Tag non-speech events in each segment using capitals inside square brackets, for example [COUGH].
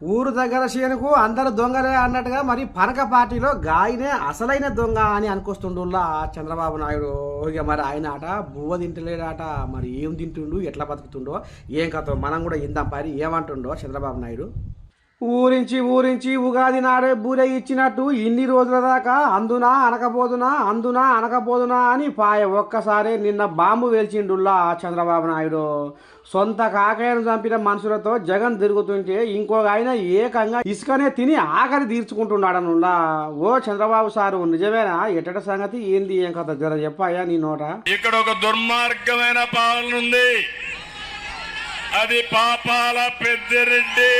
ఊరు దగ్గర చేనుకు అందరు దొంగలే అన్నట్టుగా మరి పనక పార్టీలో గాయనే అసలైన దొంగ అని అనుకొస్తుండుల్లా చంద్రబాబు నాయుడు. ఇక మరి ఆయన ఆట బువ్వ తింటలేడాట మరి ఏం తింటుండు ఎట్లా బతుకుతుండో ఏం కథ మనం కూడా ఇందాం పరి ఏమంటుండో చంద్రబాబు నాయుడు. ఊరించి ఊరించి ఉగాది నాడే బూరె ఇచ్చినట్టు ఇన్ని రోజుల దాకా అందునా అనకపోదునా అందునా అనకపోదునా అని పాయ ఒక్కసారి నిన్న బాంబు వేల్చిండుల్లా చంద్రబాబు నాయుడు. సొంత కాకాయను చంపిన మనుషులతో జగన్ తిరుగుతుంటే ఇంకొక ఆయన ఏకంగా ఇసుకనే తిని ఆఖరి తీర్చుకుంటున్నాడనుల్లా. ఓ చంద్రబాబు సారు నిజమేనా? ఎట్టట సంగతి? ఏంది? ఏం కథ? జర చెప్పాయా నీ నోట? ఇక్కడ ఒక దుర్మార్గమైన పాలన ఉంది అది పాపాల పెద్దిరెడ్డి.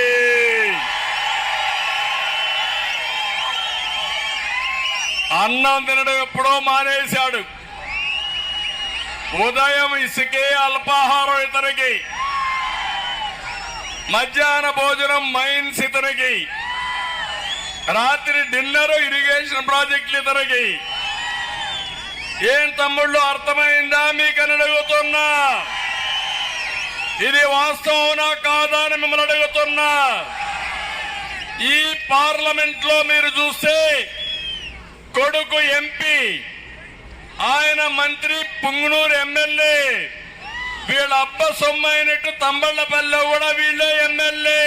అన్నం తినడం ఎప్పుడో మానేశాడు. ఉదయం ఇసుకే అల్పాహారం ఇతనికి. మధ్యాహ్న భోజనం మైన్స్ ఇతనికి. రాత్రి డిన్నర్ ఇరిగేషన్ ప్రాజెక్టులు ఇతనికి. ఏం తమ్ముళ్ళు అర్థమైందా? మీకని అడుగుతున్నా. ఇది వాస్తవనా కాదా అని మిమ్మల్ని అడుగుతున్నా. ఈ పార్లమెంట్లో మీరు చూస్తే కొడుకు ఎంపీ ఆయన మంత్రి పుంగనూరు ఎమ్మెల్యే వీళ్ళ అబ్బ సొమ్ము అయినట్టు కూడా వీళ్ళే ఎమ్మెల్యే.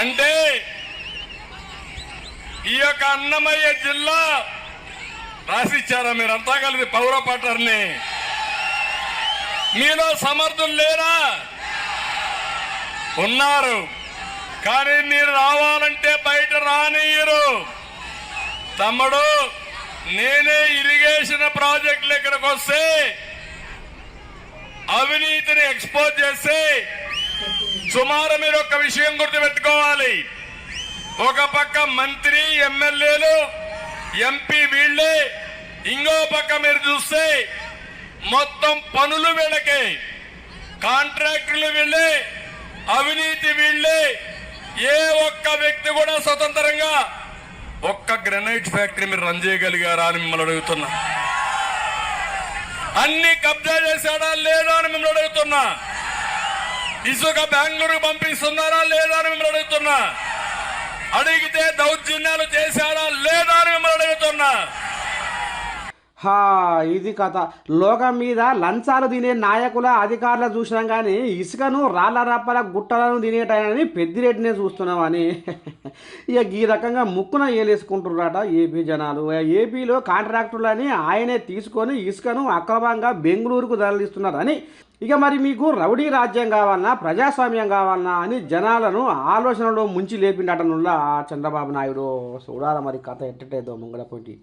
అంటే ఈ యొక్క అన్నమయ్య జిల్లా రాసిచ్చారా మీరంతా కలిసి పౌర పట్టర్ని. మీలో సమర్థులు లేరా? ఉన్నారు. కానీ మీరు రావాలంటే బయట రానియరు తమ్ముడు నేనే ఇరిగేషన్ ప్రాజెక్టులు ఇక్కడికి వస్తే అవినీతిని ఎక్స్పోజ్ చేస్తే సుమారు మీరు ఒక విషయం గుర్తుపెట్టుకోవాలి. ఒక పక్క మంత్రి ఎమ్మెల్యేలు ఎంపీ వీళ్ళే ఇంకో పక్క మీరు చూస్తే మొత్తం పనులు వీళ్ళకే. కాంట్రాక్టులు వీళ్ళే అవినీతి వీళ్ళే ఏ ఒక్క వ్యక్తి కూడా స్వతంత్రంగా ఒక్క గ్రనైట్ ఫ్యాక్టరీ మీరు రన్ చేయగలిగారా అని మిమ్మల్ని అడుగుతున్నా. అన్ని కబ్జా చేశాడా లేదా అని మిమ్మల్ని అడుగుతున్నా. ఇసుక బెంగళూరు పంపిస్తున్నారా లేదా అని మిమ్మల్ని అడుగుతున్నా. అడిగితే దౌర్జన్యాలు చేశాడా లేదా అని మిమ్మల్ని అడుగుతున్నా. హా ఇది కథ. లోకం మీద లంచాలు తినే నాయకుల అధికారులు చూసినాం కానీ ఇసుకను రాళ్ళ రప్పల గుట్టలను తినేటని పెద్దిరెడ్డినే చూస్తున్నామని [LAUGHS] ఇక ఈ రకంగా ముక్కున ఏలేసుకుంటున్నారట ఏపీ జనాలు. ఏపీలో కాంట్రాక్టులని ఆయనే తీసుకొని ఇసుకను అక్రమంగా బెంగళూరుకు తరలిస్తున్నారని. ఇక మరి మీకు రౌడీ రాజ్యం కావాలన్నా ప్రజాస్వామ్యం కావాలన్నా అని జనాలను ఆలోచనలో ముంచి లేపిండటనుల్లా చంద్రబాబు నాయుడు? చూడాలి మరి కథ ఎట్టటేదో ముంగడపోటీ